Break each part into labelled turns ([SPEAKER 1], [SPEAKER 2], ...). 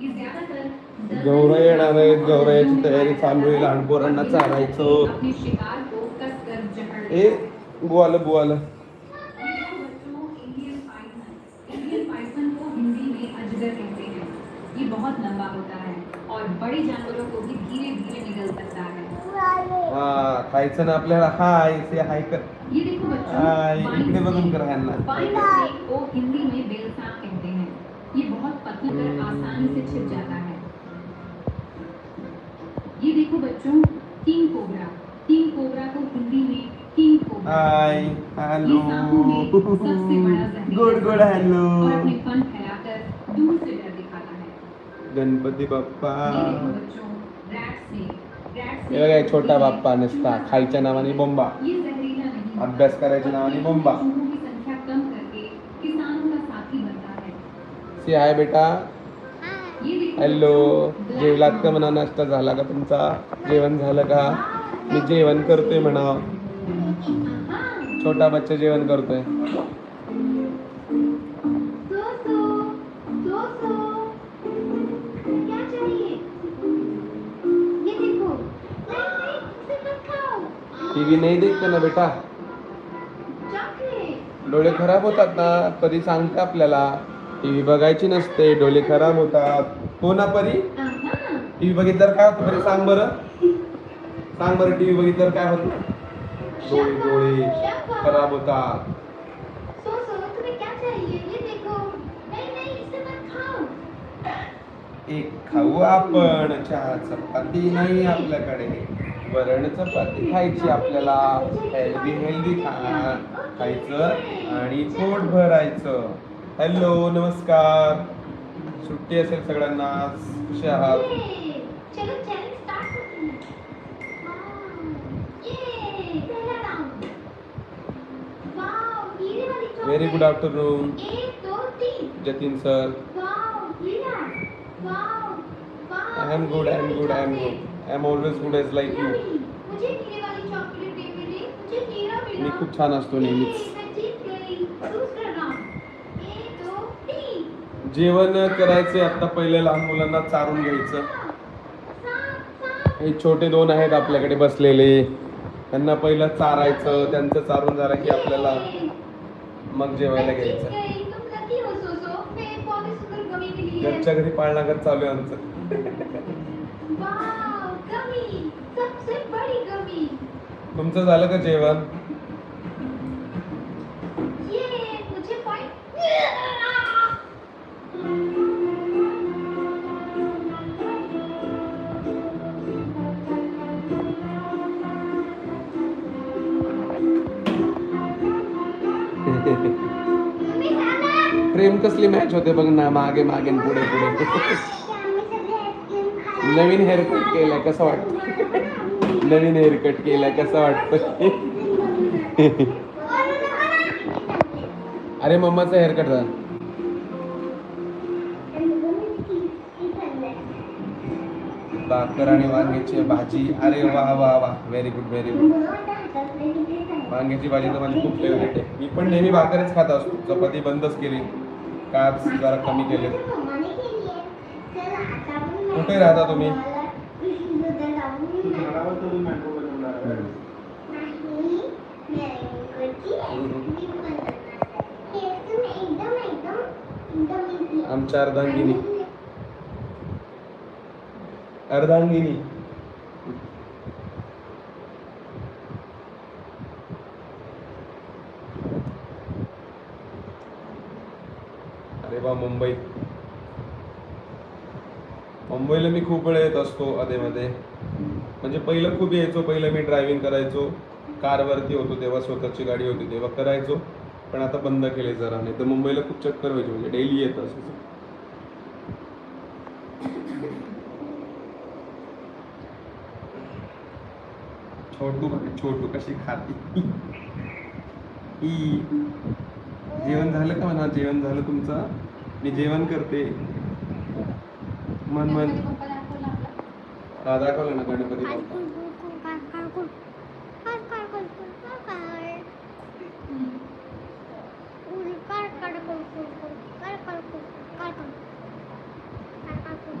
[SPEAKER 1] गौरव येणार आहेत गौरयाची तयारी चालू आहे लहान पोरांना
[SPEAKER 2] जकड़
[SPEAKER 1] ए बुवालं बुवालं
[SPEAKER 2] बच्चों इंडियन पाइथन इंडियन पाइथन को हिंदी में अजगर कहते हैं ये बहुत लंबा होता है और बड़े जानवरों को भी धीरे धीरे निगल सकता है
[SPEAKER 1] हा खायचं ना आपल्याला. हाय ते हाय कर. हाय इकडे बघून कर ह्यांना.
[SPEAKER 2] को हिंदी में पतली आसानी से छिप जाता है। ये देखो बच्चों किंग कोबरा। किंग कोबरा को हिंदी में किंग कोबरा।
[SPEAKER 1] हाय हॅलो
[SPEAKER 2] सबसे बड़ा
[SPEAKER 1] गुड गुड हॅलो
[SPEAKER 2] और अपने फन फैलाकर दूर से डर दिखाता है।
[SPEAKER 1] गणपती बाप्पा।
[SPEAKER 2] बच्चों रैट रैट
[SPEAKER 1] हे बघा हे छोटा बाप्पा नसता। खायच्या नावाने बोंबा अभ्यास करायच्या नावाने बोंबा
[SPEAKER 2] है।
[SPEAKER 1] सी हाय बेटा। हॅलो जेवलात का म्हणा? नाश्ता झाला का तुमचा? जेवण झालं का? मी जेवण करतोय म्हणा. छोटा बच्चा जेवण करतोय. टीव्ही नाही देखते ना बेटा. डोळे खराब होतात ना कधी सांगते आपल्याला. टीव्ही बघायची नसते डोळे खराब होतात. हो ना परी?
[SPEAKER 2] आहा,
[SPEAKER 1] टीव्ही बघितल्यावर काय होतं परी? सांग बरं. सांग बरं टीव्ही बघितल्यावर काय होतं? डोळे डोळे खराब होतात. एक खाऊ आपण. चहा चपाती नाही आपल्याकडे. वरण चपाती खायची आपल्याला. हेल्दी हेल्दी खा खायचं आणि पोट भरायचं. हॅलो नमस्कार. सुट्टी असेल सगळ्यांना कसे आहात.
[SPEAKER 3] ये, चलो चैलेंज स्टार्ट करते हैं हाँ, ये पहला राउंड वाओ हीरे वाली चॉकलेट
[SPEAKER 1] व्हेरी गुड आफ्टरनून
[SPEAKER 3] एक दो तीन
[SPEAKER 1] Jatin sir
[SPEAKER 3] wow Heera wow wow
[SPEAKER 1] I am good I am good I am good I am always good as like you
[SPEAKER 3] Yummy. मुझे हीरे वाली चॉकलेट नहीं मिली मुझे हीरा मिला।
[SPEAKER 1] मी खूप छान असतो नेहमीच
[SPEAKER 3] ये, मैं जीत गई दूसरा राउंड एक दो तीन
[SPEAKER 1] जेवण करायचे आता पहिले लहान मुलांना चारून घ्यायचं. हे छोटे दोन आहेत आपल्याकडे बसलेले. त्यांना पहिलं चारायचं त्यांचं चारून झालं की आपल्याला मग जेवायला घ्यायचं. घरच्या घरी पाळणाघर चालू आहे आमचं. तुमचं झालं का जेवण? प्रेम कसली मॅच होते बघ ना मागे मागे पुढे पुढे. नवीन हेअरकट केलाय कसं वाटत? नवीन हेअरकट केलाय कसं वाटतं? अरे मम्माचा हेअरकट झालं. भाकर आणि वांग्याची भाजी. अरे वा वा वा. व्हेरी गुड व्हेरी गुड वांग्याची भाजी तर माझी खूप फेवरेट आहे. मी पण नेहमी भाकरच खात असतो. चपाती बंदच केली. काच जरा कमी केले कुठे राहता तुम्ही? आमच्या अर्धांगिनी. अर्धांगिनी अरे वा मुंबई पहिलं मी खूप वेळ येत असतो अधेमध्ये म्हणजे पहिलं खूप यायचो पहिलं मी ड्रायव्हिंग करायचो. कारवरती होतो तेव्हा स्वतःची गाडी होती तेव्हा करायचो. पण आता बंद केले जरा नाही तर मुंबईला खूप चक्कर व्हायची म्हणजे डेली येत असायचं. छोटू छोटू कशी खाती? ई. जेवण झालं का म्हणा? जेवण झालं तुमचं? मी जेवण करते. मन मन. हा दाखवलं ना गणपती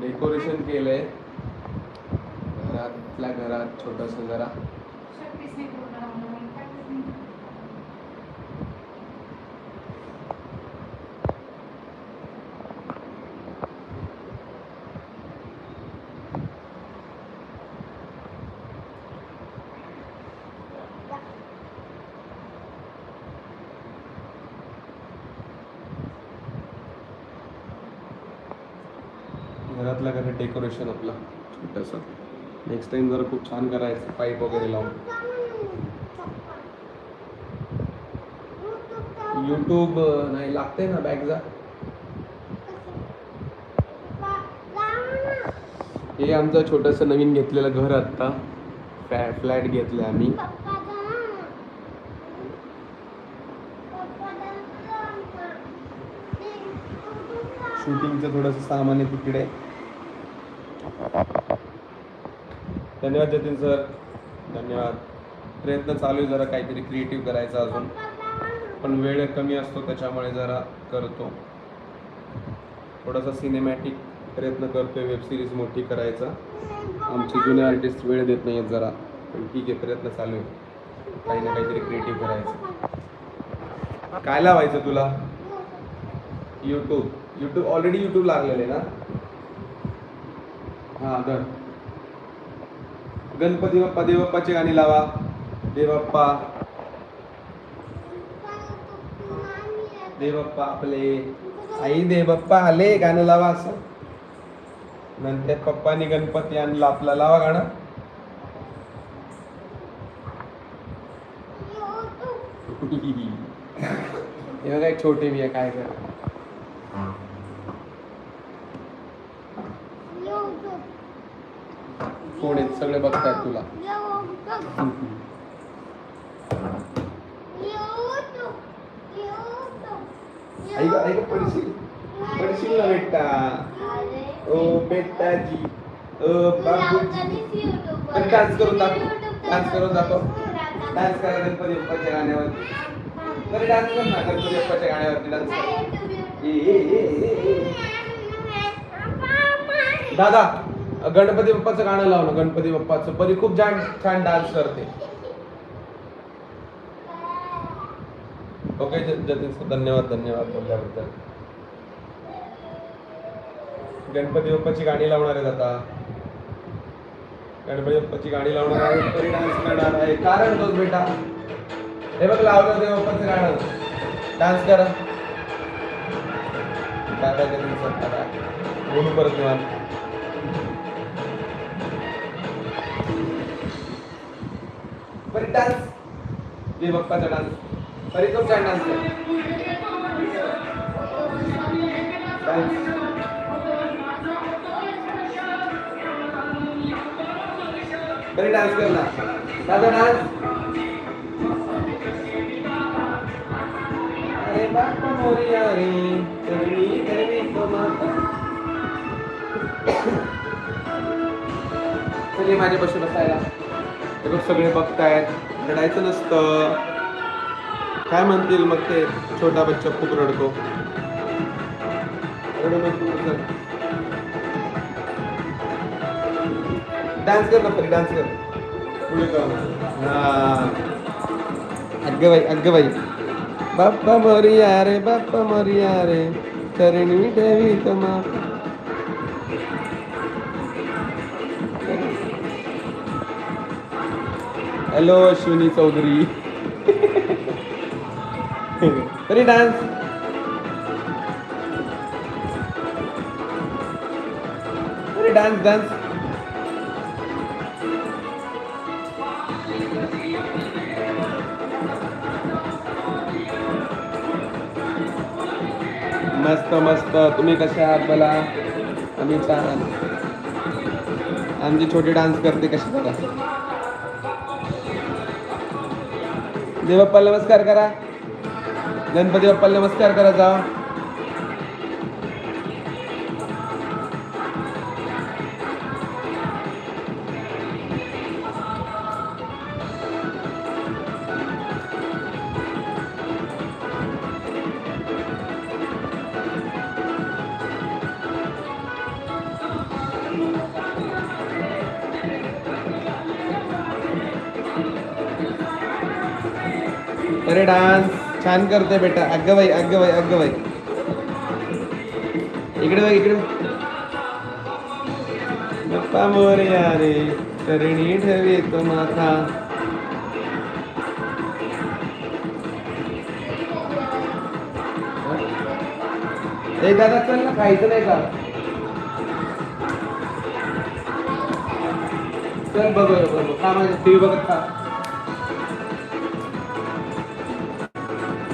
[SPEAKER 1] डेकोरेशन केलंय. घरातल्या घरात छोटस जरा. घरातल्या घरात डेकोरेशन आपलं. छोटंसं. नेक्स्ट टाइम जरा खूप छान करायचं पाईप वगैरे लावून. यूट्यूब नाही लागते ना बॅग जा. हे आमचं छोटंसं नवीन घेतलेलं घर आत्ता. फ्लॅट घेतलं आम्ही. शूटिंगचं थोडंसं सामान आहे तिकडे. धन्यवाद जतीन सर. धन्यवाद. प्रयत्न चालू आहे जरा काहीतरी क्रिएटिव्ह करायचा अजून. पण वेळ कमी असतो त्याच्यामुळे जरा करतो. थोडासा सिनेमॅटिक प्रयत्न करतोय वेब सिरीज मोठी करायचा. आमचे जुने आर्टिस्ट वेळ देत नाही आहेत जरा. पण ठीक आहे प्रयत्न चालू आहे. काही ना काहीतरी क्रिएटिव्ह करायचं. काय लावायचं तुला? यूट्यूब यूट्यूब ऑलरेडी यूट्यूब लागलेले ना? हा धर. गणपती बाप्पा देवप्पाची गाणी लावा. देवप्पा देवप्पा आपले. आई देवप्पा आले गाणं लावा असं. नंतर पप्पानी गणपती आणला आपला लावा गाणं. हे बघा एक छोटे मी आहे काय कर फोन आहेत सगळे बघतायत तुला. ऐक ऐक पडशील? पडशील ना बेटा? ओ बेटाजी. ओ बाबूजी. पण डान्स करून दाखव. डान्स करून दाखव. डान्स करा गणपती बाप्पाच्या गाण्यावरती. बरे डान्स कर ना गणपती बाप्पाच्या गाण्यावरती डान्स कर. ए, ए, ए. दादा. गणपती बाप्पाचं गाणं लावलं गणपती बाप्पाचं. परी खूप छान छान डान्स करते. ओके जतीन सर धन्यवाद धन्यवाद बोलल्याबद्दल. गणपती बाप्पाची गाणी लावणार आहेत आता. गणपती बाप्पाची गाणी लावणार आहे तरी डान्स करणार आहे. कारण तोच बेटा हे बघ लावलं ते बाप्पाचं गाणं. डान्स करा. टाटा जतीन सर टाटा बोलू परत निवांत. बरी डान्स जे बप्पाचा डान्स परी खूप छान डान्स डान्स परी डान्स कर ना. दादा डान्स अरे बाप मोरिया रे करवी करवी तो माता. चलिए माझ्या बशी बसायला. हे सगळे बघतायत. रडायचं नसतं. काय म्हणतील मग ते छोटा बच्चा खूप रडतो. डान्स कर ना डान्स कर. पुढे कर. हा. अग्ग बाई अग्ग बाई. बाप्पा मरिया रे बाप्पा मरिया रे. चरणी देवी तमा हॅलो अश्विनी चौधरी तरी डान्स तरी डान्स डान्स मस्त मस्त. तुम्ही कसे आहात बोला? आम्ही छान. आमची छोटी डान्स करते कशी बघा. देवप्पाला नमस्कार करा. गणपती बाप्पा नमस्कार करा जा अरे डान्स छान करते बेटा. अगं बाई अगं बाई अगं बाई. इकडे बघ इकडे गप्पा बाप्पा मोरया रे चरणी ठेवी तो माथा. ए दादा चल ना खायचं नाही का? चल बघ बघ बघ खा माझ्या टीव्ही बघत खा.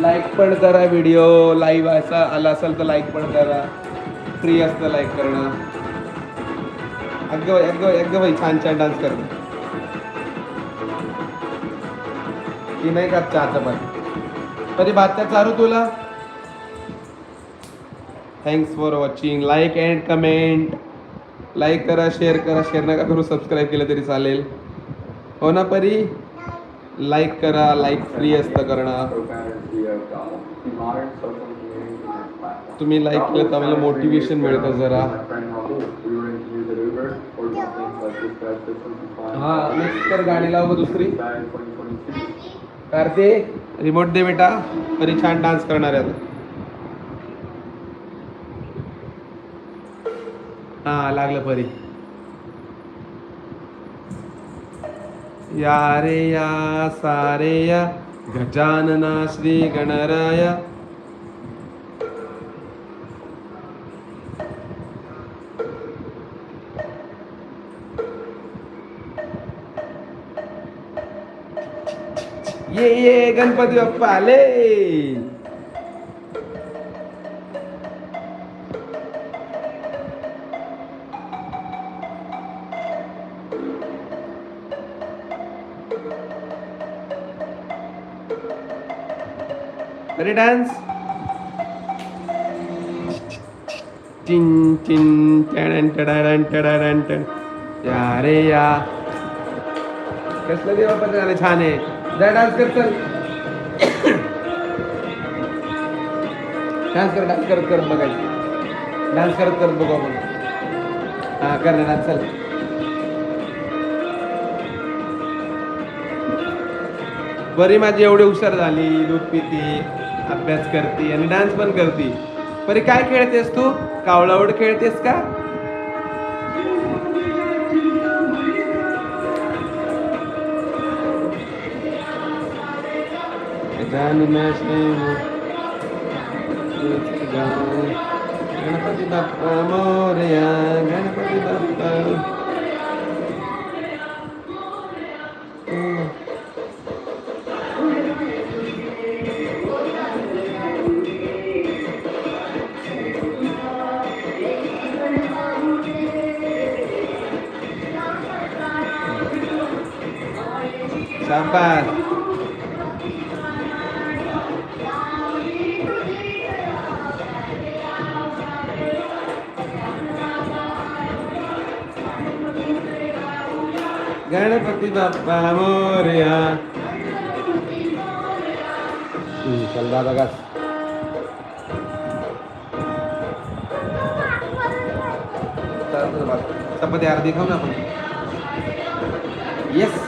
[SPEAKER 1] लाईक पण करा व्हिडिओ लाईव्ह असा आला असेल तर लाईक पण करा. फ्री असतं लाईक करणं. अगं बाई अगं अगं छान छान डान्स करणं की नाही का चहाचं पण तरी बातम्या चारू तुला. Thanks for watching like and comment like करा शेअर करा. शेअर नका करू सबस्क्राईब केलं तरी चालेल. हो ना परी? लाईक करा लाईक फ्री असतं करणं. तुम्ही लाईक केलं तर आम्हाला मोटिवेशन मिळतं जरा. हा नेक्स्ट तर गाणी लाव दुसरी. कार्ते रिमोट दे बेटा. तरी छान डान्स करणार आहे हा लागलं परी. या रे या सारे या. गजानना श्री गणराय. ये ये गणपती बाप्पा आले अरे डान्स चिन चिन टडन टडन टडन टड या रे या कसलं देवा गाणं छान आहे. जा डान्स कर चल. डान्स कर डान्स करत करत बघायचं. डान्स करत करत बघू आपण. हा कर ना डान्स चल. बरी माझी एवढी हुशार झाली दूध पिती. अभ्यास करते आणि डान्स पण करते. परी काय खेळतेस तू? कावळावड खेळतेस का? गणपती बाप्पा मोरया गणपती बाप्पा. शाबास गणपती बाप्पा मोरया हम्म, चल दादा का चपाती अर्धी खाऊ ना आपण येस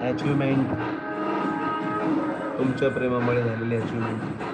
[SPEAKER 1] अचिव्हमेंट तुमच्या प्रेमामुळे झालेली अचिव्हमेंट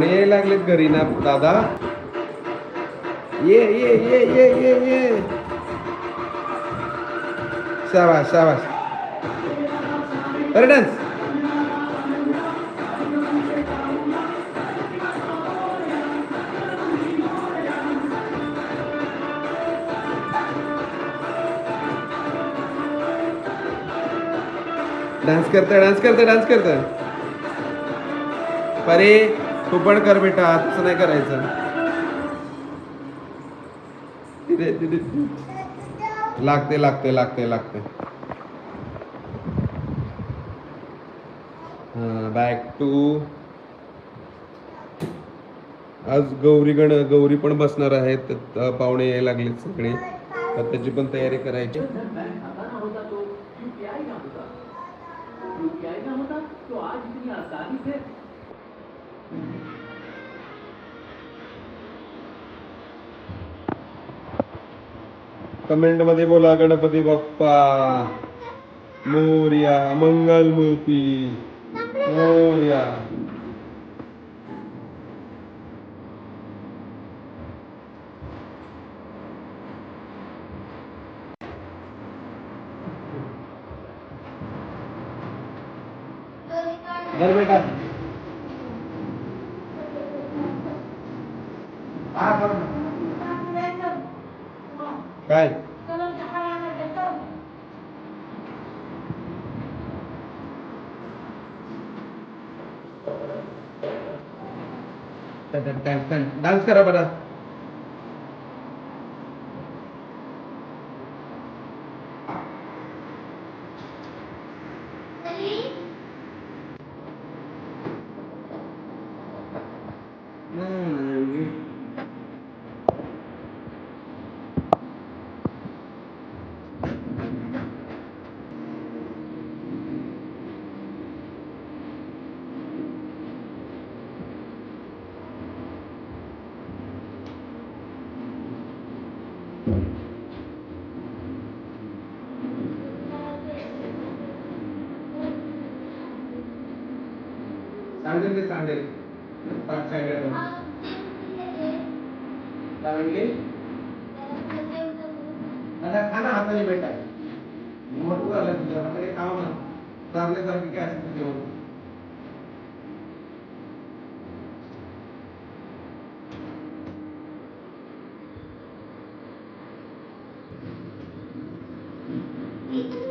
[SPEAKER 1] पाहुणे यायला लागलेत घरी ना दादा. ये ये ये ये ये ये. शाबास शाबास. अरे डान्स डान्स करता डान्स करता डान्स करता परे. तू पण कर बेटा तसं नाही करायचं. लागते लागते लागते लागते. बॅक टू आज गौरी गण गौरी पण बसणार आहेत. पाहुणे यायला लागलेत सगळे. तर त्याची पण तयारी करायची. कमेंटमध्ये बोला गणपती बाप्पा. मोर्या मंगलमूर्ती. मोर्या. धर बेटा हा, धर ना. काय डान्स करा सांडेल ते पाच काय म्हणली? आता खा हाताने बेटा मोठं तुझ्या हाताने खावा म्हणा काय असतं जेवण.
[SPEAKER 3] Thank you.